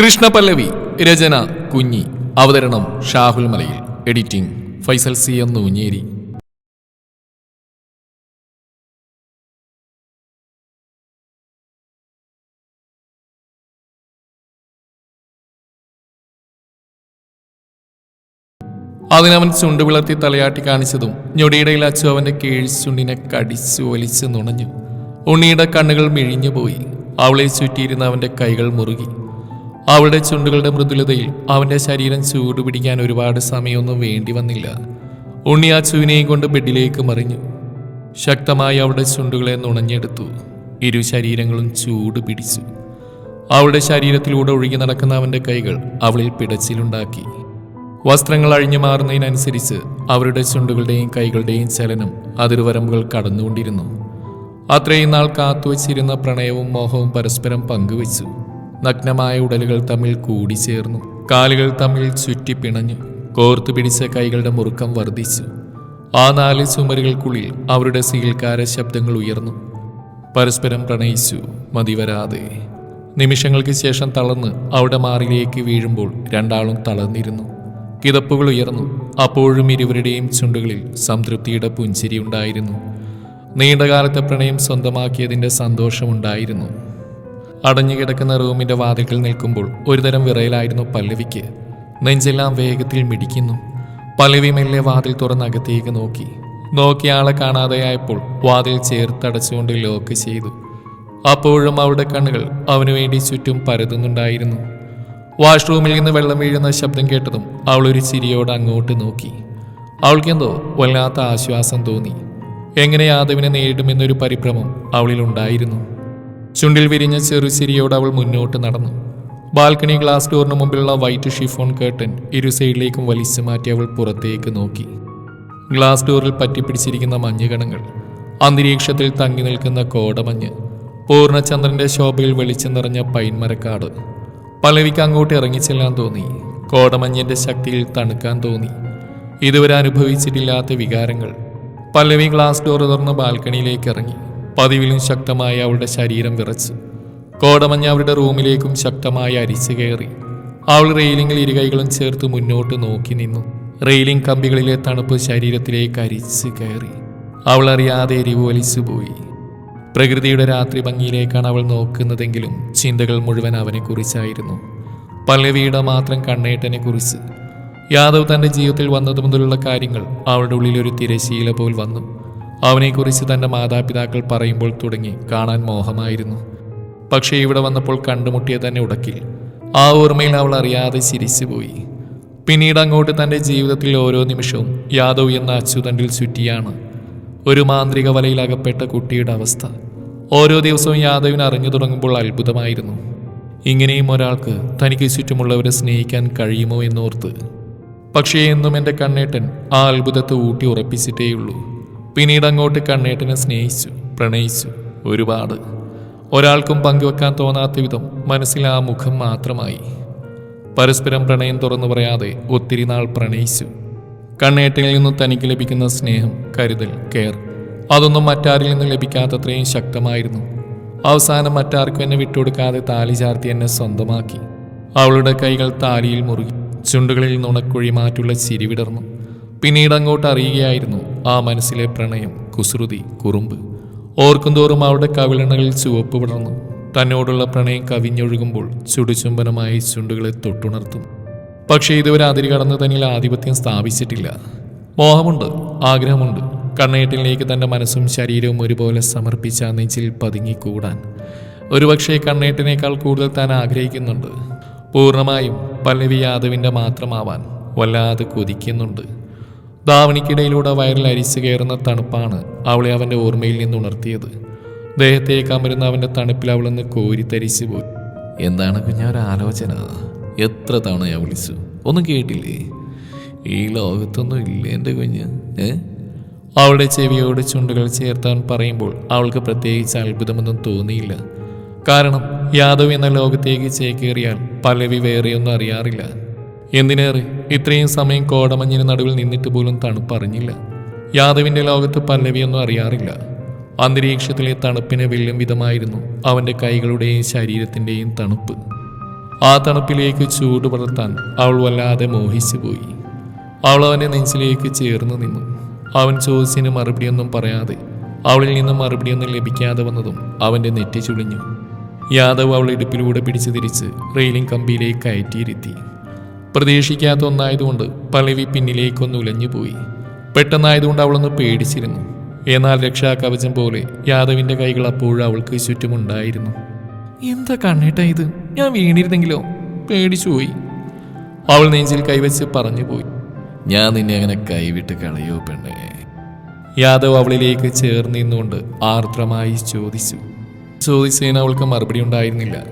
കൃഷ്ണപല്ലവി രചന കുഞ്ഞി അവതരണം ഷാഹുൽ മലയിൽ editing Faisal C M Noonjeri. അതിനവൻ ചുണ്ടു വിളർത്തി തലയാട്ടി കാണിച്ചതും ഞൊടിയിടയിൽ അച്ചു അവന്റെ കീഴ് ചുണ്ടിനെ കടിച്ചു വലിച്ചു നുണഞ്ഞു. ഉണ്ണിയുടെ കണ്ണുകൾ മിഴിഞ്ഞുപോയി. അവളെ ചുറ്റിയിരുന്ന അവന്റെ കൈകൾ മുറുകി. അവളുടെ ചുണ്ടുകളുടെ മൃദുലതയിൽ അവന്റെ ശരീരം ചൂടുപിടിക്കാൻ ഒരുപാട് സമയമൊന്നും വേണ്ടി വന്നില്ല. ഉണ്ണി ആ ചൂവിനെയും കൊണ്ട് ബെഡിലേക്ക് മറിഞ്ഞു. ശക്തമായി അവളുടെ ചുണ്ടുകളെ നുണഞ്ഞെടുത്തു. ഇരു ശരീരങ്ങളും ചൂട് പിടിച്ചു അവളുടെ ശരീരത്തിലൂടെ ഒഴുകി നടക്കുന്ന അവന്റെ കൈകൾ അവളിൽ പിടച്ചിലുണ്ടാക്കി. വസ്ത്രങ്ങൾ അഴിഞ്ഞു മാറുന്നതിനനുസരിച്ച് അവരുടെ ചുണ്ടുകളുടെയും കൈകളുടെയും ചലനം അതിർവരമ്പുകൾ കടന്നുകൊണ്ടിരുന്നു. അത്രയും നാൾ കാത്തുവച്ചിരുന്ന പ്രണയവും മോഹവും പരസ്പരം പങ്കുവച്ചു. നഗ്നമായ ഉടലുകൾ തമ്മിൽ കൂടി ചേർന്നു. കാലുകൾ തമ്മിൽ ചുറ്റി പിണഞ്ഞു. കോർത്തു പിടിച്ച കൈകളുടെ മുറുക്കം വർദ്ധിച്ചു. ആ നാല് ചുമരുകൾക്കുള്ളിൽ അവരുടെ സീൽക്കാര ശബ്ദങ്ങൾ ഉയർന്നു. പരസ്പരം പ്രണയിച്ചു മതിവരാതെ നിമിഷങ്ങൾക്ക് ശേഷം തളർന്ന് അവിടെ മാറിലേക്ക് വീഴുമ്പോൾ രണ്ടാളും തളർന്നിരുന്നു. കിതപ്പുകൾ ഉയർന്നു. അപ്പോഴും ഇരുവരുടെയും ചുണ്ടുകളിൽ സംതൃപ്തിയുടെ പുഞ്ചിരി ഉണ്ടായിരുന്നു. നീണ്ടകാലത്തെ പ്രണയം സ്വന്തമാക്കിയതിന്റെ സന്തോഷമുണ്ടായിരുന്നു. അടഞ്ഞുകിടക്കുന്ന റൂമിന്റെ വാതിൽക്കൽ നിൽക്കുമ്പോൾ ഒരുതരം വിറയിലായിരുന്നു പല്ലവിക്ക്. നെഞ്ചെല്ലാം വേഗത്തിൽ മിടിക്കുന്നു. പല്ലവി മെല്ലെ വാതിൽ തുറന്ന് അകത്തേക്ക് നോക്കി. നോക്കിയ ആളെ കാണാതെയായപ്പോൾ വാതിൽ ചേർത്തടച്ചുകൊണ്ട് ലോക്ക് ചെയ്തു. അപ്പോഴും അവളുടെ കണ്ണുകൾ അവനു വേണ്ടി ചുറ്റും പരതുന്നുണ്ടായിരുന്നു. വാഷ്റൂമിൽ നിന്ന് വെള്ളം വീഴുന്ന ശബ്ദം കേട്ടതും അവൾ ഒരു ചിരിയോട് അങ്ങോട്ട് നോക്കി. അവൾക്കെന്തോ വല്ലാത്ത ആശ്വാസം തോന്നി. എങ്ങനെ യാദവിനെ നേരിടുമെന്നൊരു പരിഭ്രമം അവളിൽ ഉണ്ടായിരുന്നു ചുണ്ടിൽ വിരിഞ്ഞ ചെറുചിരിയോട് അവൾ മുന്നോട്ട് നടന്നു. ബാൽക്കണി ഗ്ലാസ് ഡോറിന് മുമ്പിലുള്ള വൈറ്റ് ഷിഫോൺ കേട്ടൻ ഇരു സൈഡിലേക്കും വലിച്ചു മാറ്റി അവൾ പുറത്തേക്ക് നോക്കി. ഗ്ലാസ് ഡോറിൽ പറ്റിപ്പിടിച്ചിരിക്കുന്ന മഞ്ഞുകണങ്ങൾ അന്തരീക്ഷത്തിൽ തങ്ങി നിൽക്കുന്ന കോടമഞ്ഞ് പൂർണചന്ദ്രന്റെ ശോഭയിൽ വെളിച്ചം നിറഞ്ഞ പൈൻമരക്കാട് പലവിക്ക് അങ്ങോട്ട് ഇറങ്ങിച്ചെല്ലാൻ തോന്നി. കോടമഞ്ഞിന്റെ ശക്തിയിൽ തണുക്കാൻ തോന്നി. ഇതുവരെ അനുഭവിച്ചിട്ടില്ലാത്ത വികാരങ്ങൾ. പല്ലവി ഗ്ലാസ് ഡോർ തുറന്ന് ബാൽക്കണിയിലേക്ക് ഇറങ്ങി. പതിവിലും ശക്തമായ അവളുടെ ശരീരം വിറച്ചു. കോടമഞ്ഞ അവരുടെ റൂമിലേക്കും ശക്തമായി അരിച്ചു കയറി. അവൾ റെയിലിംഗിൽ ഇരുകൈകളും ചേർത്ത് മുന്നോട്ട് നോക്കി നിന്നു. റെയിലിംഗ് കമ്പികളിലെ തണുപ്പ് ശരീരത്തിലേക്ക് അരിച്ചു കയറി. അവൾ അറിയാതെ എരിവ് വലിച്ചു പോയി. പ്രകൃതിയുടെ രാത്രി ഭംഗിയിലേക്കാണ് അവൾ നോക്കുന്നതെങ്കിലും ചിന്തകൾ മുഴുവൻ അവനെക്കുറിച്ചായിരുന്നു പല്ലവിയുടെ മാത്രം കണ്ണേട്ടനെ കുറിച്ച്. യാദവ് തന്റെ ജീവിതത്തിൽ വന്നതു മുതലുള്ള കാര്യങ്ങൾ അവളുടെ ഉള്ളിൽ ഒരു തിരശീല പോൽ വന്നു. അവനെക്കുറിച്ച് തന്റെ മാതാപിതാക്കൾ പറയുമ്പോൾ തുടങ്ങി കാണാൻ മോഹമായിരുന്നു. പക്ഷേ ഇവിടെ വന്നപ്പോൾ കണ്ടുമുട്ടിയ തന്നെ ഉടക്കി ആ ഓർമ്മയിൽ അവൾ അറിയാതെ ചിരിച്ചുപോയി. പിന്നീട് അങ്ങോട്ട് തന്റെ ജീവിതത്തിൽ ഓരോ നിമിഷവും യാദവ് എന്ന അച്യുതണ്ടിൽ ചുറ്റിയാണ്. ഒരു മാന്ത്രിക വലയിൽ അകപ്പെട്ട കുട്ടിയുടെ അവസ്ഥ. ഓരോ ദിവസവും യാദവിന് അറിഞ്ഞു തുടങ്ങുമ്പോൾ അത്ഭുതമായിരുന്നു. ഇങ്ങനെയും ഒരാൾക്ക് തനിക്ക് ചുറ്റുമുള്ളവരെ സ്നേഹിക്കാൻ കഴിയുമോ എന്നോർത്ത്. പക്ഷേ എന്നും എന്റെ കണ്ണേട്ടൻ ആ അത്ഭുതത്തെ ഊട്ടി ഉറപ്പിച്ചിട്ടേയുള്ളൂ. പിന്നീട് അങ്ങോട്ട് കണ്ണേട്ടനെ സ്നേഹിച്ചു പ്രണയിച്ചു ഒരുപാട്. ഒരാൾക്കും പങ്കുവെക്കാൻ തോന്നാത്ത വിധം മനസ്സിൽ ആ മുഖം മാത്രമായി. പരസ്പരം പ്രണയം തുറന്നു പറയാതെ ഒത്തിരി നാൾ പ്രണയിച്ചു. കണ്ണേട്ടനിൽ നിന്നും തനിക്ക് ലഭിക്കുന്ന സ്നേഹം കരുതൽ കെയർ അതൊന്നും മറ്റാരിൽ നിന്ന് ലഭിക്കാത്തത്രയും ശക്തമായിരുന്നു. അവസാനം മറ്റാർക്കും എന്നെ വിട്ടുകൊടുക്കാതെ താലി ചാർത്തി എന്നെ സ്വന്തമാക്കി. അവളുടെ കൈകൾ താലിയിൽ മുറുകി ചുണ്ടുകളിൽ നുണക്കുഴി മാറ്റുള്ള ചിരി വിടർന്നു. പിന്നീട് അങ്ങോട്ട് അറിയുകയായിരുന്നു ആ മനസ്സിലെ പ്രണയം കുസൃതി കുറുമ്പ് ഓർക്കുന്തോറും അവളുടെ കവിളണകളിൽ ചുവപ്പ് വിടർന്നു തന്നോടുള്ള പ്രണയം കവിഞ്ഞൊഴുകുമ്പോൾ ചുടുചുംബനമായി ചുണ്ടുകളെ തൊട്ടുണർത്തും. പക്ഷേ ഇതുവരെ അതിരി കടന്ന് തന്നിൽ ആധിപത്യം സ്ഥാപിച്ചിട്ടില്ല. മോഹമുണ്ട് ആഗ്രഹമുണ്ട്. കണ്ണേട്ടിലേക്ക് തന്റെ മനസ്സും ശരീരവും ഒരുപോലെ സമർപ്പിച്ച നെഞ്ചിൽ പതുങ്ങിക്കൂടാൻ. ഒരുപക്ഷെ കണ്ണേട്ടിനേക്കാൾ കൂടുതൽ താൻ ആഗ്രഹിക്കുന്നുണ്ട്. പൂർണമായും പല്ലവി യാദവിന്റെ മാത്രമാവാൻ വല്ലാതെ കൊതിക്കുന്നുണ്ട്. ധാവണിക്കിടയിലൂടെ വയറിൽ അരിച്ചു കയറുന്ന തണുപ്പാണ് അവളെ അവന്റെ ഓർമ്മയിൽ നിന്ന് ഉണർത്തിയത്. ദേഹത്തേക്ക് അമരുന്ന അവന്റെ തണുപ്പിൽ അവളൊന്ന് കോരിത്തരിച്ചു പോയി. എന്താണ് കുഞ്ഞൊരാലോചന എത്ര തവണ ഞാൻ വിളിച്ചു? ഒന്നും കേട്ടില്ലേ? ഈ ലോകത്തൊന്നും ഇല്ല എന്റെ കുഞ്ഞ്? ഏ? അവളുടെ ചെവിയോട് ചുണ്ടുകൾ ചേർത്താൻ പറയുമ്പോൾ അവൾക്ക് പ്രത്യേകിച്ച് അത്ഭുതമൊന്നും തോന്നിയില്ല. കാരണം യാദവ് എന്ന ലോകത്തേക്ക് ചേക്കേറിയാൽ പലവി വേറെയൊന്നും അറിയാറില്ല. എന്തിനേറെ? ഇത്രയും സമയം കോടമഞ്ഞിന് നടുവിൽ നിന്നിട്ട് പോലും തണുപ്പറിഞ്ഞില്ല യാദവിന്റെ ലോകത്ത് പല്ലവിയൊന്നും അറിയാറില്ല. അന്തരീക്ഷത്തിലെ തണുപ്പിനെ വെല്ലും വിധമായിരുന്നു അവന്റെ കൈകളുടെയും ശരീരത്തിന്റെയും തണുപ്പ്. ആ തണുപ്പിലേക്ക് ചൂട് പടർത്താൻ അവൾ വല്ലാതെ മോഹിച്ചു പോയി. അവൾ അവന്റെ നെഞ്ചിലേക്ക് ചേർന്ന് നിന്നു. അവൻ ചോദിച്ചതിന് മറുപടിയൊന്നും പറയാതെ അവളിൽ നിന്നും മറുപടിയൊന്നും ലഭിക്കാതെ വന്നതും അവന്റെ നെറ്റി ചുളിഞ്ഞു. യാദവ് അവൾ ഇടുപ്പിലൂടെ പിടിച്ചു തിരിച്ച് റെയിലിംഗ് കമ്പിയിലേക്ക് കയറ്റിയിരുത്തി. പ്രതീക്ഷിക്കാത്ത ഒന്നായതുകൊണ്ട് പലവി പിന്നിലേക്കൊന്ന് ഉലഞ്ഞുപോയി. പെട്ടെന്നായതുകൊണ്ട് അവളൊന്ന് പേടിച്ചിരുന്നു. എന്നാൽ രക്ഷാകവചം പോലെ യാദവിന്റെ കൈകൾ അപ്പോഴും അവൾക്ക് ചുറ്റുമുണ്ടായിരുന്നു. എന്താ കണ്ണേട്ട ഇത്? ഞാൻ വീണിരുന്നെങ്കിലോ? പേടിച്ചുപോയി. അവൾ നെഞ്ചിൽ കൈവച്ച് പറഞ്ഞു പോയി ഞാൻ നിന്നെ അങ്ങനെ കൈവിട്ട് കളയോ പെണ്ണേ. യാദവ് അവളിലേക്ക് ചേർന്ന് നിന്നുകൊണ്ട് ആർദ്രമായി ചോദിച്ചു. ചോദിച്ചതിന് അവൾക്ക് മറുപടി ഉണ്ടായിരുന്നില്ല.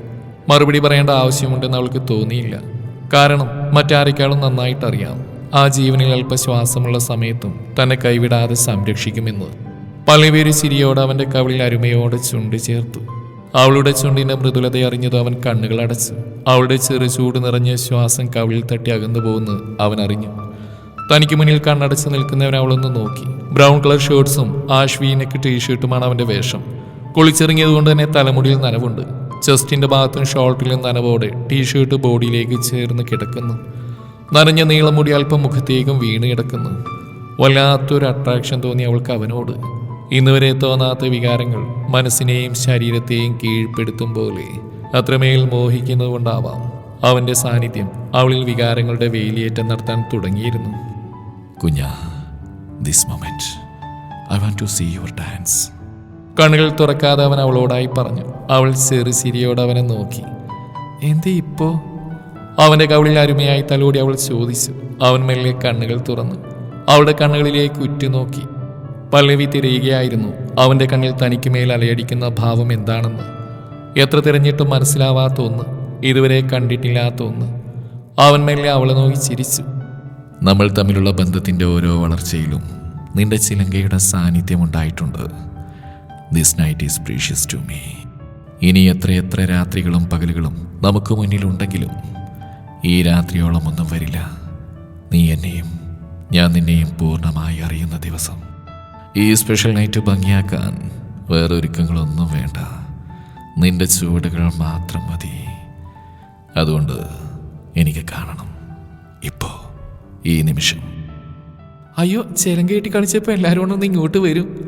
മറുപടി പറയേണ്ട ആവശ്യമുണ്ടെന്ന് അവൾക്ക് തോന്നിയില്ല. കാരണം മറ്റാരെക്കാളും നന്നായിട്ടറിയാം. ആ ജീവനിൽ അല്പശ്വാസമുള്ള സമയത്തും തന്നെ കൈവിടാതെ സംരക്ഷിക്കുമെന്ന്. പലവേര് ചിരിയോട് അവന്റെ കവിളിൽ അരുമയോടെ ചുണ്ട് ചേർത്തു. അവളുടെ ചുണ്ടിന്റെ മൃദുലത അറിഞ്ഞത് അവൻ കണ്ണുകൾ അടച്ചു. അവളുടെ ചെറു ചൂട് നിറഞ്ഞ ശ്വാസം കവിളിൽ തട്ടി അകന്നു പോകുന്നു അവൻ അറിഞ്ഞു. തനിക്ക് മുന്നിൽ കണ്ണടച്ച് നിൽക്കുന്നവൻ അവളൊന്ന് നോക്കി. ബ്രൗൺ കളർ ഷർട്ട്സും ആഷ് വീനക്ക് ടീഷർട്ടുമാണ് അവന്റെ വേഷം. കുളിച്ചിറങ്ങിയതുകൊണ്ട് തന്നെ തലമുടിയിൽ നനവുണ്ട്. ചെസ്റ്റിന്റെ ഭാഗത്തും ഷോൾട്ടിലും നനവോടെ ടീഷർട്ട് ബോഡിയിലേക്ക് ചേർന്ന് കിടക്കുന്നു. നനഞ്ഞ നീളമുടി അല്പം മുഖത്തേക്കും വീണ് കിടക്കുന്നു. വല്ലാത്തൊരു അട്രാക്ഷൻ തോന്നി അവൾക്ക് അവനോട്. ഇന്നുവരെ തോന്നാത്ത വികാരങ്ങൾ മനസ്സിനെയും ശരീരത്തെയും കീഴ്പ്പെടുത്തും പോലെ അത്രമേൽ മോഹിക്കുന്നതുകൊണ്ടാവാം അവന്റെ സാന്നിധ്യം അവളിൽ വികാരങ്ങളുടെ വേലിയേറ്റം നടത്താൻ തുടങ്ങിയിരുന്നു. കുഞ്ഞ this moment I want to see your dance കണ്ണുകൾ തുറക്കാതെ അവൻ അവളോടായി പറഞ്ഞു. അവൾ ചെറു ചിരിയോടെ അവനെ നോക്കി. എന്തേ ഇപ്പോ? അവന്റെ കവിളിൽ അരുമയായി തലോടി അവൾ ചോദിച്ചു. അവൻ മെല്ലെ കണ്ണുകൾ തുറന്നു. അവളുടെ കണ്ണുകളിലേക്ക് ഉറ്റുനോക്കി. പല്ലവി തിരയുകയായിരുന്നു. അവന്റെ കണ്ണിൽ തനിക്ക് മേൽ അലയടിക്കുന്ന ഭാവം എന്താണെന്ന്. എത്ര തിരഞ്ഞിട്ടും മനസ്സിലാവാത്ത ഒന്ന്. ഇതുവരെ കണ്ടിട്ടില്ലാത്ത ഒന്ന്. അവൻ മെല്ലെ അവളെ നോക്കി ചിരിച്ചു. നമ്മൾ തമ്മിലുള്ള ബന്ധത്തിന്റെ ഓരോ വളർച്ചയിലും നിന്റെ ചിലങ്കയുടെ സാന്നിധ്യം ഉണ്ടായിട്ടുണ്ട്. This night is precious to me ഇനി എത്രയെത്ര രാത്രികളും പകലുകളും നമുക്ക് മുന്നിലുണ്ടെങ്കിലും ഈ രാത്രിയോളം ഒന്നും വരില്ല. നീ എന്നെയും ഞാൻ നിന്നെയും പൂർണമായി അറിയുന്ന ദിവസം. ഈ സ്പെഷ്യൽ നൈറ്റ് ഭംഗിയാക്കാൻ വേറൊരുക്കങ്ങളൊന്നും വേണ്ട. നിന്റെ ചുവടുകൾ മാത്രം മതി. അതുകൊണ്ട് എനിക്ക് കാണണം. ഇപ്പോ ഈ നിമിഷം. അയ്യോ ചേലം കേട്ടി കളിച്ചപ്പോ എല്ലാവരും കൊണ്ടൊന്ന് ഇങ്ങോട്ട് വരും.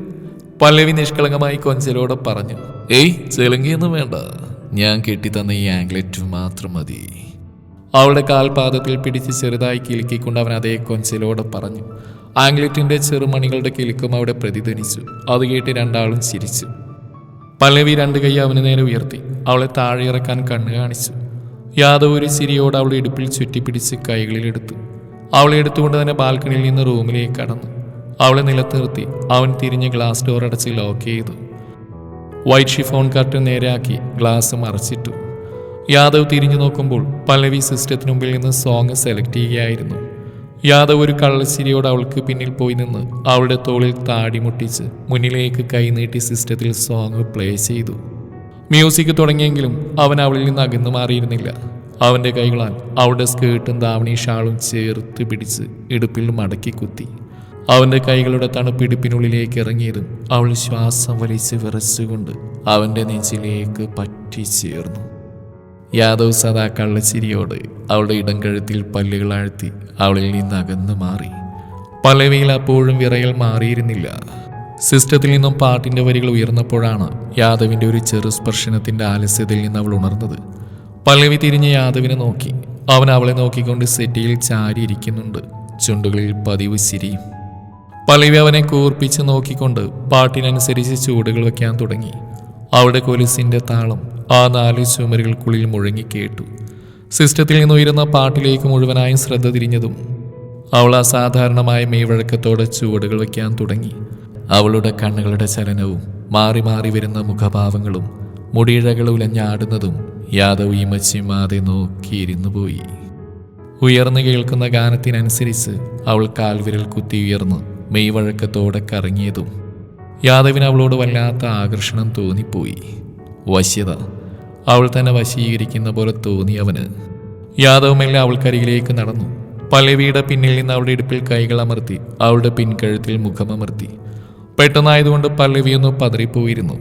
പല്ലവി നിഷ്കളങ്കമായി കൊഞ്ചലോടെ പറഞ്ഞു ഏയ് ചെലുങ്കിയൊന്നും വേണ്ട. ഞാൻ കെട്ടിത്തന്ന ഈ ആംഗ്ലറ്റ് മാത്രം മതി. അവളുടെ കാൽപാദത്തിൽ പിടിച്ച് ചെറുതായി കിലുക്കിക്കൊണ്ട് അവൻ അതേ കൊഞ്ചലോടെ പറഞ്ഞു. ആംഗ്ലറ്റിന്റെ ചെറുമണികളുടെ കിലുക്കും അവിടെ പ്രതിധ്വനിച്ചു. അത് കേട്ട് രണ്ടാളും ചിരിച്ചു. പല്ലവി രണ്ട് കൈ അവന് നേരെ ഉയർത്തി. അവളെ താഴെ ഇറക്കാൻ കണ്ണു കാണിച്ചു. യാദവ് ഒരു ചിരിയോട് അവളെ ഇടുപ്പിൽ ചുറ്റിപ്പിടിച്ച് കൈകളിലെടുത്തു. അവളെ എടുത്തുകൊണ്ട് തന്നെ ബാൽക്കണിയിൽ നിന്ന് റൂമിലേക്ക് കടന്നു. അവളെ നിലത്തിർത്തി. അവൻ തിരിഞ്ഞ് ഗ്ലാസ് ഡോർ അടച്ച് ലോക്ക് ചെയ്തു. വൈറ്റ് ഷിഫോൺ കർട്ടൻ നേരെയാക്കി ഗ്ലാസ് മറച്ചിട്ടു. യാദവ് തിരിഞ്ഞു നോക്കുമ്പോൾ പല്ലവി സിസ്റ്റത്തിന് മുമ്പിൽ നിന്ന് സോങ് സെലക്ട് ചെയ്യുകയായിരുന്നു. യാദവ് ഒരു കള്ളശ്ശിരിയോട് അവൾക്ക് പിന്നിൽ പോയി നിന്ന് അവളുടെ തോളിൽ താടി മുട്ടിച്ച് മുന്നിലേക്ക് കൈനീട്ടി സിസ്റ്റത്തിൽ സോങ് പ്ലേ ചെയ്തു. മ്യൂസിക് തുടങ്ങിയെങ്കിലും അവൻ അവളിൽ നിന്ന് അകന്നു മാറിയിരുന്നില്ല. അവന്റെ കൈകളാൽ അവളുടെ സ്കേർട്ടും ദാവണി ഷാളും ചേർത്ത് പിടിച്ച് ഇടുപ്പിൽ മടക്കി കുത്തി. അവന്റെ കൈകളുടെ തണുപ്പിടിപ്പിനുള്ളിലേക്ക് ഇറങ്ങിയതും അവൾ ശ്വാസം വലിച്ച് വിറച്ചുകൊണ്ട് അവന്റെ നെഞ്ചിലേക്ക് പറ്റിച്ചേർന്നു യാദവ് സദാ കള്ളച്ചിരിയോട് അവളുടെ ഇടം കഴുത്തിൽ പല്ലുകൾ ആഴ്ത്തി അവളിൽ നിന്ന് അകന്നു മാറി. പല്ലവിയിൽ അപ്പോഴും വിറയൽ മാറിയിരുന്നില്ല. സിസ്റ്റത്തിൽ നിന്നും പാട്ടിന്റെ വരികൾ ഉയർന്നപ്പോഴാണ് യാദവിന്റെ ഒരു ചെറു സ്പർശനത്തിന്റെ ആലസ്യതയിൽ നിന്ന് അവൾ ഉണർന്നത്. പല്ലവി തിരിഞ്ഞ് യാദവിനെ നോക്കി. അവൻ അവളെ നോക്കിക്കൊണ്ട് സെറ്റിയിൽ ചാരിയിരിക്കുന്നുണ്ട്. ചുണ്ടുകളിൽ പതിവ് ചിരിയും പല്ലവി അവനെ കൂർപ്പിച്ച് നോക്കിക്കൊണ്ട് പാട്ടിനനുസരിച്ച് ചൂടുകൾ വയ്ക്കാൻ തുടങ്ങി. അവിടെ കൊലുസിന്റെ താളം ആ നാല് ചുമരുകൾക്കുള്ളിൽ മുഴങ്ങി കേട്ടു. സിസ്റ്റത്തിൽ നിന്ന് ഉയരുന്ന പാട്ടിലേക്ക് മുഴുവനായും ശ്രദ്ധ തിരിഞ്ഞതും അവൾ അസാധാരണമായ മെയ്വഴക്കത്തോടെ ചുവടുകൾ വയ്ക്കാൻ തുടങ്ങി. അവളുടെ കണ്ണുകളുടെ ചലനവും മാറി മാറി വരുന്ന മുഖഭാവങ്ങളും മുടിയിഴകൾ ഉലഞ്ഞാടുന്നതും യാദവ് ഇമച്ചിമാതെ നോക്കിയിരുന്നു പോയി. ഉയർന്നു കേൾക്കുന്ന ഗാനത്തിനനുസരിച്ച് അവൾ കാൽവിരൽ കുത്തി ഉയർന്ന്. മെയ്വഴക്കത്തോടെ കറങ്ങിയതും യാദവിന് അവളോട് വല്ലാത്ത ആകർഷണം തോന്നിപ്പോയി. വശ്യത അവൾ തന്നെ വശീകരിക്കുന്ന പോലെ തോന്നി അവന്. യാദവ് മെല്ലെ അവൾക്കരികിലേക്ക് നടന്നു. പല്ലവിയുടെ പിന്നിൽ നിന്ന് അവളുടെ ഇടുപ്പിൽ കൈകൾ അമർത്തി അവളുടെ പിൻകഴുത്തിൽ മുഖമമർത്തി. പെട്ടെന്നായതുകൊണ്ട് പല്ലവിയൊന്ന് പതറിപ്പോയിരുന്നു.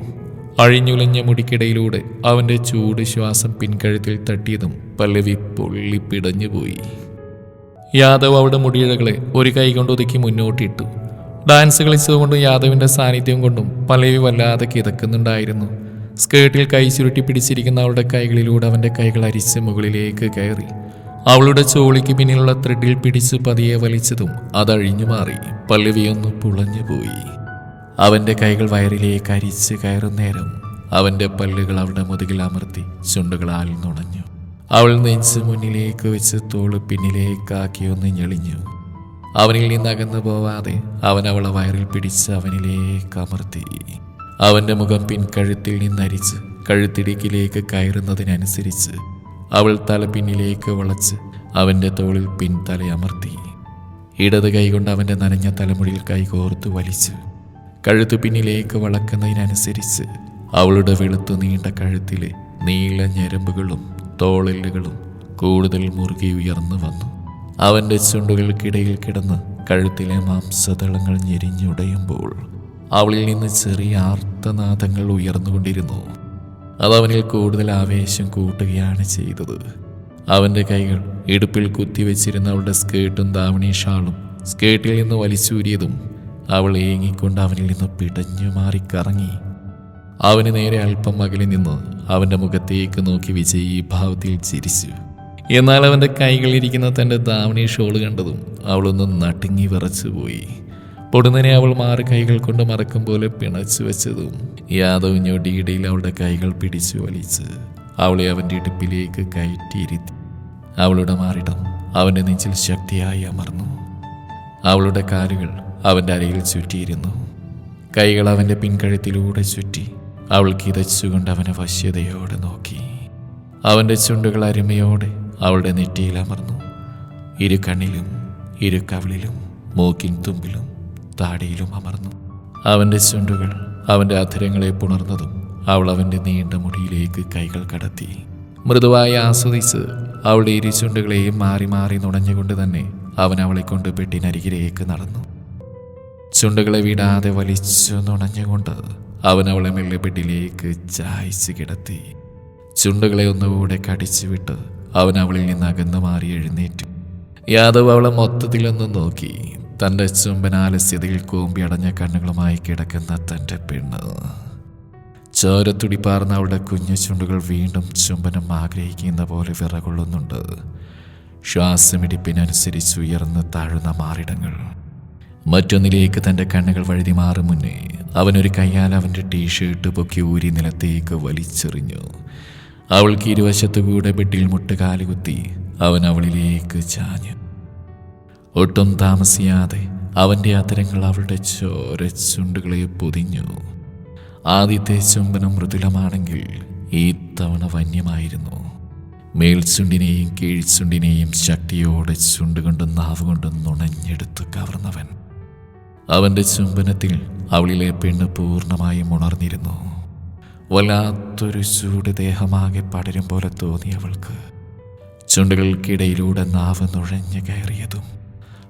അഴിഞ്ഞുലഞ്ഞ മുടിക്കിടയിലൂടെ അവന്റെ ചൂട് ശ്വാസം പിൻകഴുത്തിൽ തട്ടിയതും പല്ലവി പൊള്ളി പിടഞ്ഞുപോയി യാദവ് അവളുടെ മുടിയിഴകളെ ഒരു കൈ കൊണ്ട് ഒതുക്കി മുന്നോട്ടിട്ടു. ഡാൻസ് കളിച്ചതുകൊണ്ടും യാദവിന്റെ സാന്നിധ്യം കൊണ്ടും പലവി വല്ലാതെ കിതക്കുന്നുണ്ടായിരുന്നു. സ്കേർട്ടിൽ കൈ ചുരുട്ടി പിടിച്ചിരിക്കുന്ന അവളുടെ കൈകളിലൂടെ അവന്റെ കൈകൾ അരിച്ച് മുകളിലേക്ക് കയറി. അവളുടെ ചോളിക്ക് പിന്നിലുള്ള ത്രെഡിൽ പിടിച്ച് പതിയെ വലിച്ചതും അതഴിഞ്ഞു മാറി. പല്ലവിയൊന്ന് പുളഞ്ഞു പോയി. അവന്റെ കൈകൾ വയറിലേക്ക് അരിച്ച് കയറുന്നേരം അവന്റെ പല്ലുകൾ അവളുടെ മുതുകിൽ അമർത്തി ചുണ്ടുകളാൽ നുണഞ്ഞു. അവൾ നെഞ്ച് മുന്നിലേക്ക് വെച്ച് തോൾ പിന്നിലേക്കാക്കിയൊന്ന് ഞെളിഞ്ഞു. അവനിൽ നിന്ന് അകന്നു പോവാതെ അവൻ അവളെ വയറിൽ പിടിച്ച് അവനിലേക്ക് അമർത്തി. അവന്റെ മുഖം പിൻകഴുത്തിൽ നിന്നരിച്ച് കഴുത്തിടുക്കിലേക്ക് കയറുന്നതിനനുസരിച്ച് അവൾ തല പിന്നിലേക്ക് വളച്ച് അവന്റെ തോളിൽ പിൻതലയമർത്തി ഇടത് കൈകൊണ്ട് അവന്റെ നനഞ്ഞ തലമുടിയിൽ കൈകോർത്ത് വലിച്ചു കഴുത്തു പിന്നിലേക്ക് വളക്കുന്നതിനനുസരിച്ച് അവളുടെ വെളുത്തു നീണ്ട കഴുത്തിലെ നീല ഞരമ്പുകളും തോളലുകളും കൂടുതൽ മുറുകി ഉയർന്നു വന്നു. അവന്റെ ചുണ്ടുകൾക്കിടയിൽ കിടന്ന് കഴുത്തിലെ മാംസതളങ്ങൾ ഞെരിഞ്ഞുടയുമ്പോൾ അവളിൽ നിന്ന് ചെറിയ ആർത്തനാദങ്ങൾ ഉയർന്നുകൊണ്ടിരുന്നു. അതവനിൽ കൂടുതൽ ആവേശം കൂട്ടുകയാണ് ചെയ്തത്. അവന്റെ കൈകൾ ഇടുപ്പിൽ കുത്തിവെച്ചിരുന്ന അവളുടെ സ്കേർട്ടും ദാവണി ഷാളും സ്കേർട്ടിൽ നിന്ന് വലിച്ചൂരിയതും അവൾ ഏങ്ങിക്കൊണ്ട് അവനിൽ നിന്ന് പിടഞ്ഞു മാറി കറങ്ങി. അവന് നേരെ അല്പം അകലെ നിന്ന് അവന്റെ മുഖത്തേക്ക് നോക്കി വിജയീഭാവത്തിൽ ചിരിച്ചു. എന്നാൽ അവന്റെ കൈകളിരിക്കുന്ന തന്റെ ദാവണി ഷോൾ കണ്ടതും അവളൊന്ന് നടുങ്ങി വിറച്ചുപോയി പൊടുന്നനെ അവൾ മാറി കൈകൾ കൊണ്ട് മറക്കും പോലെ പിണച്ചു വെച്ചതും യാദവ് ഞൊടിയിടയിൽ അവളുടെ കൈകൾ പിടിച്ചു വലിച്ച് അവളെ അവന്റെ ഇടുപ്പിലേക്ക് കയറ്റിയിരുത്തി. അവളുടെ മാറിടം അവന്റെ നെഞ്ചിൽ ശക്തിയായി അമർന്നു. അവളുടെ കാലുകൾ അവന്റെ അരയിൽ ചുറ്റിയിരുന്നു. കൈകൾ അവന്റെ പിൻകഴുത്തിലൂടെ ചുറ്റി അവൾ കിതച്ചുകൊണ്ട് അവനെ വശ്യതയോടെ നോക്കി. അവന്റെ ചുണ്ടുകൾ അരുമയോടെ അവളുടെ നെറ്റിയിൽ അമർന്നു. ഇരു കണ്ണിലും ഇരു കവിളിലും മൂക്കിൻ തുമ്പിലും താടിയിലും അമർന്നു. അവന്റെ ചുണ്ടുകൾ അവന്റെ അധരങ്ങളെ പുണർന്നതും അവൾ അവന്റെ നീണ്ട മുടിയിലേക്ക് കൈകൾ കടത്തി. മൃദുവായി ആസ്വദിച്ച് അവളുടെ ഇരു ചുണ്ടുകളെയും മാറി മാറി നുണഞ്ഞുകൊണ്ട് തന്നെ അവൻ അവളെ കൊണ്ട് പെട്ടിനരികിലേക്ക് നടന്നു. ചുണ്ടുകളെ വിടാതെ വലിച്ചു നുണഞ്ഞുകൊണ്ട് അവൻ അവളെ മെല്ലെ പെട്ടിലേക്ക് ചായച്ച് കിടത്തി. ചുണ്ടുകളെ ഒന്നുകൂടെ കടിച്ചു വിട്ട് അവൻ അവളിൽ നിന്ന് അകന്നു മാറി എഴുന്നേറ്റു. യാദവ് അവളെ മൊത്തത്തിലൊന്ന് നോക്കി. തന്റെ ചുംബനാലസ്യതയിൽ കൂമ്പി അടഞ്ഞ കണ്ണുകളുമായി കിടക്കുന്ന തന്റെ പെണ്ണ്. ചോരത്തുടി പാർന്ന അവളുടെ കുഞ്ഞു ചുണ്ടുകൾ വീണ്ടും ചുംബനം ആഗ്രഹിക്കുന്ന പോലെ വിറകൊള്ളുന്നുണ്ട്. ശ്വാസമിടിപ്പിനനുസരിച്ച് ഉയർന്ന് താഴുന്ന മാറിടങ്ങൾ. മറ്റൊന്നിലേക്ക് തന്റെ കണ്ണുകൾ വഴുതി മാറും മുന്നേ അവനൊരു കയ്യാൽ അവന്റെ ടീഷർട്ട് പൊക്കി ഊരി നിലത്തേക്ക് വലിച്ചെറിഞ്ഞു. അവൾക്ക് ഇരുവശത്തുകൂടെ ബെഡിൽ മുട്ടുകാൽ കുത്തി അവൻ അവളിലേക്ക് ചാഞ്ഞു. ഒട്ടും താമസിയാതെ അവന്റെ അത്തരങ്ങൾ അവളുടെ ചോര ചുണ്ടുകളെ പൊതിഞ്ഞു. ആദ്യത്തെ ചുംബനം മൃദുലമാണെങ്കിൽ ഈ തവണ വന്യമായിരുന്നു. മേൽച്ചുണ്ടിനെയും കീഴ്ച്ചുണ്ടിനെയും ശക്തിയോടെ ചുണ്ടുകൊണ്ടും നാവുകൊണ്ടും നുണഞ്ഞെടുത്ത് കവർന്നവൻ. അവന്റെ ചുംബനത്തിൽ അവളിലെ പെണ്ണ് പൂർണമായും ഉണർന്നിരുന്നു. വല്ലാത്തൊരു ചൂട് ദേഹമാകെ പടരും പോലെ തോന്നി അവൾക്ക്. ചുണ്ടുകൾക്കിടയിലൂടെ നാവ് നുഴഞ്ഞു കയറിയതും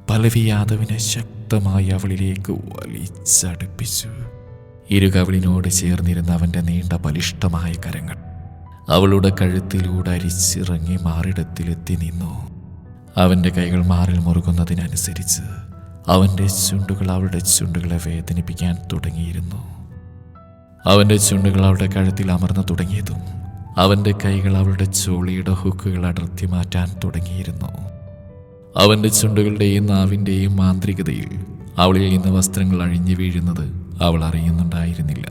പലവി യാദവിനെ ശക്തമായി അവളിലേക്ക് വലിച്ചടുപ്പിച്ചു. ഇരുകവിളിനോട് ചേർന്നിരുന്ന അവന്റെ നീണ്ട ബലിഷ്ടമായ കരങ്ങൾ അവളുടെ കഴുത്തിലൂടെ അരിച്ചിറങ്ങി മാറിടത്തിലെത്തി നിന്നു. അവന്റെ കൈകൾ മാറിൽ മുറുകുന്നതിനനുസരിച്ച് അവന്റെ ചുണ്ടുകൾ അവളുടെ ചുണ്ടുകളെ വേദനിപ്പിക്കാൻ തുടങ്ങിയിരുന്നു. അവന്റെ ചുണ്ടുകൾ അവളുടെ കഴുത്തിൽ അമർന്നു തുടങ്ങിയതും അവന്റെ കൈകൾ അവളുടെ ചോളിയുടെ ഹുക്കുകൾ അടർത്തി മാറ്റാൻ തുടങ്ങിയിരുന്നു. അവന്റെ ചുണ്ടുകളുടെയും നാവിന്റെയും മാന്ത്രികതയിൽ അവളിൽ നിന്ന് വസ്ത്രങ്ങൾ അഴിഞ്ഞു വീഴുന്നത് അവൾ അറിയുന്നുണ്ടായിരുന്നില്ല.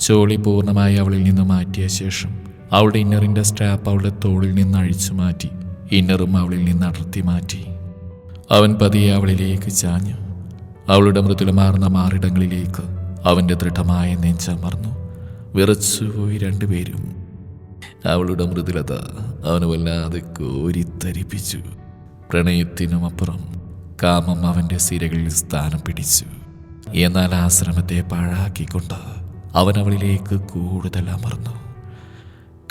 ചോളി പൂർണമായി അവളിൽ നിന്ന് മാറ്റിയ ശേഷം അവളുടെ ഇന്നറിന്റെ സ്ട്രാപ്പ് അവളുടെ തോളിൽ നിന്ന് അഴിച്ചു മാറ്റി ഇന്നറും അവളിൽ നിന്ന് അടർത്തി മാറ്റി. അവൻ പതിയെ അവളിലേക്ക് ചാഞ്ഞു. അവളുടെ മൃദുലമാർന്ന മാറിടങ്ങളിലേക്ക് അവന്റെ ദൃഢമായ നെഞ്ചമർന്നു വിറച്ചുപോയി രണ്ടുപേരും. അവളുടെ മൃദുലത അവന് വല്ലാതെ കോരിത്തരിപ്പിച്ചു. പ്രണയത്തിനുമപ്പുറം കാമം അവന്റെ സിരകളിൽ സ്ഥാനം പിടിച്ചു. എന്നാൽ ആശ്രമത്തെ ശ്രമത്തെ പാഴാക്കിക്കൊണ്ട് അവൻ അവളിലേക്ക് കൂടുതൽ അമർന്നു.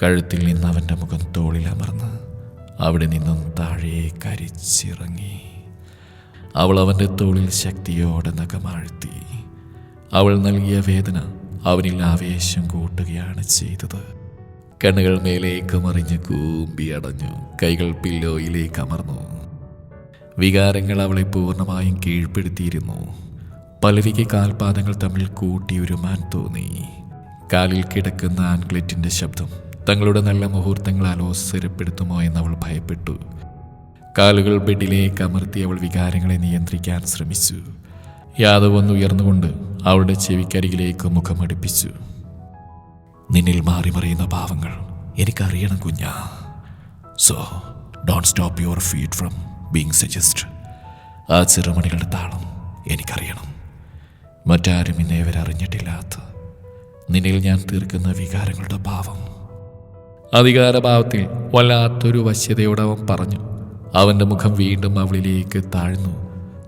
കഴുത്തിൽ നിന്ന് അവന്റെ മുഖം തോളിൽ അമർന്ന് അവിടെ നിന്നും താഴെ കരിച്ചിറങ്ങി അവൾ അവന്റെ തോളിൽ ശക്തിയോടെ നഖമാഴ്ത്തി. അവൾ നൽകിയ വേദന അവനിൽ ആവേശം കൂട്ടുകയാണ് ചെയ്തത്. കണ്ണുകൾ മേലേക്ക് മറിഞ്ഞ് കൂമ്പി അടഞ്ഞു കൈകൾ പില്ലോയിലേക്ക് അമർന്നു. വികാരങ്ങൾ അവളെ പൂർണമായും കീഴ്പ്പെടുത്തിയിരുന്നു. പലവിക്ക് കാൽപാദങ്ങൾ തമ്മിൽ കൂട്ടിയുരുമാൻ തോന്നി. കാലിൽ കിടക്കുന്ന ആൻക്ലെറ്റിന്റെ ശബ്ദം തങ്ങളുടെ നല്ല മുഹൂർത്തങ്ങൾ അലോസരപ്പെടുത്തുമോ അവൾ ഭയപ്പെട്ടു. കാലുകൾ ബെഡിലേക്ക് അമർത്തി അവൾ വികാരങ്ങളെ നിയന്ത്രിക്കാൻ ശ്രമിച്ചു. യാദവ് ഒന്ന് ഉയർന്നുകൊണ്ട് അവളുടെ ചെവിക്കരികിലേക്ക് മുഖമടുപ്പിച്ചു നിന്നിൽ മാറി മറിയുന്ന ഭാവങ്ങൾ എനിക്കറിയണം കുഞ്ഞ. So don't stop your feet from being suggest ആ ചെറുമണികളുടെ താളം എനിക്കറിയണം. മറ്റാരും ഇന്നേ വരെ അറിഞ്ഞിട്ടില്ലാത്ത. നിന്നിൽ ഞാൻ തീർക്കുന്ന വികാരങ്ങളുടെ ഭാവം. അധികാരഭാവത്തിൽ വല്ലാത്തൊരു വശ്യതയോടെ അവൻ പറഞ്ഞു. അവന്റെ മുഖം വീണ്ടും അവളിലേക്ക് താഴ്ന്നു.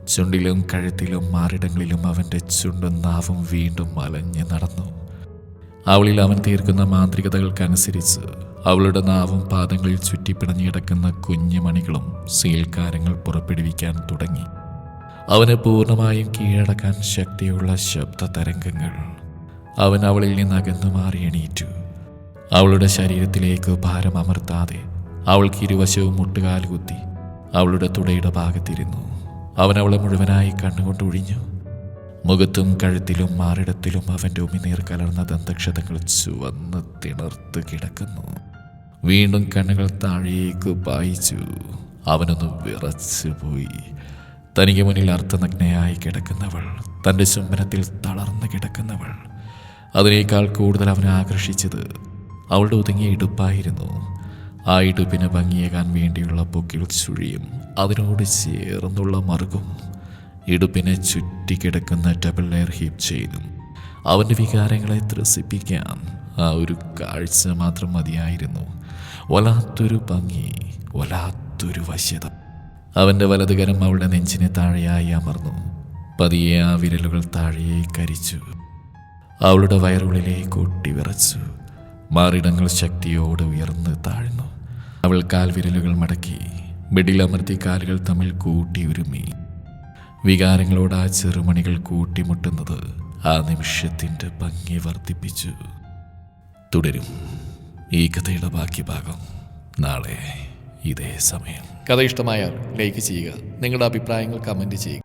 ചുണ്ടിലും കഴുത്തിലും മാറിടങ്ങളിലും അവന്റെ ചുണ്ടും നാവും വീണ്ടും മലഞ്ഞ് നടന്നു. അവളിൽ അവൻ തീർക്കുന്ന മാന്ത്രികതകൾക്കനുസരിച്ച് അവളുടെ നാവും പാദങ്ങളിൽ ചുറ്റിപ്പിണഞ്ഞിടക്കുന്ന കുഞ്ഞു മണികളും സീൽക്കാരങ്ങൾ പുറപ്പെടുവിക്കാൻ തുടങ്ങി. അവന് പൂർണമായും കീഴടക്കാൻ ശക്തിയുള്ള ശബ്ദ തരംഗങ്ങൾ അവൻ അവളിൽ നിന്ന് അകന്നു മാറി എണീറ്റു. അവളുടെ ശരീരത്തിലേക്ക് ഭാരം അമർത്താതെ അവൾക്ക് ഇരുവശവും മുട്ടുകാൽ കുത്തി അവളുടെ തുടയുടെ ഭാഗത്തിരുന്നു. അവൻ അവളെ മുഴുവനായി കണ്ണുകൊണ്ട് ഒഴിഞ്ഞു. മുഖത്തും കഴുത്തിലും മാറിടത്തിലും അവന്റെ ഉമിനീർ കലർന്ന ദന്തക്ഷതങ്ങൾ ചുവന്ന് തിണർത്ത് കിടക്കുന്നു. വീണ്ടും കണ്ണുകൾ താഴേക്ക് പായിച്ചു. അവനൊന്ന് വിറച്ചു പോയി. തനിക്ക് മുന്നിൽ അർത്ഥനഗ്നയായി കിടക്കുന്നവൾ തന്റെ ചുംബനത്തിൽ തളർന്നു കിടക്കുന്നവൾ. അതിനേക്കാൾ കൂടുതൽ അവനെ ആകർഷിച്ചത് അവളുടെ ഒതുങ്ങിയ ഇടുപ്പായിരുന്നു. ആ ഇടുപ്പിന് ഭംഗിയേകാൻ വേണ്ടിയുള്ള പൊക്കിൾ ചുഴിയും അതിനോട് ചേർന്നുള്ള മറുകും ഇടുപ്പിനെ ചുറ്റിക്കിടക്കുന്ന ഡബിൾ ലെയർ ഹീപ്പ് ചെയ്തു അവന്റെ വികാരങ്ങളെ ത്രസിപ്പിക്കാൻ ആ ഒരു കാഴ്ച മാത്രം മതിയായിരുന്നു. വല്ലാത്തൊരു ഭംഗി വല്ലാത്തൊരു വശ്യത. അവന്റെ വലതുകരം അവളുടെ നെഞ്ചിനെ താഴെയായി അമർന്നു. പതിയെ ആ വിരലുകൾ താഴെയായി കരിച്ചു. അവളുടെ വയറുള്ളിലേക്ക് ഒട്ടി വിറച്ചു. മാറിടങ്ങൾ ശക്തിയോട് ഉയർന്ന് താഴ്ന്നു. അവൾ കാൽവിരലുകൾ മടക്കി ബെഡിലമർത്തി കാലുകൾ തമ്മിൽ കൂട്ടി ഉരുമി. വികാരങ്ങളോട് ആ ചെറുമണികൾ കൂട്ടിമുട്ടുന്നത് ആ നിമിഷത്തിന്റെ ഭംഗി വർദ്ധിപ്പിച്ചു. തുടരും. ഈ കഥയുടെ ബാക്കി ഭാഗം നാളെ ഇതേ സമയം. കഥ ഇഷ്ടമായാൽ ലൈക്ക് ചെയ്യുക. നിങ്ങളുടെ അഭിപ്രായങ്ങൾ കമന്റ് ചെയ്യുക.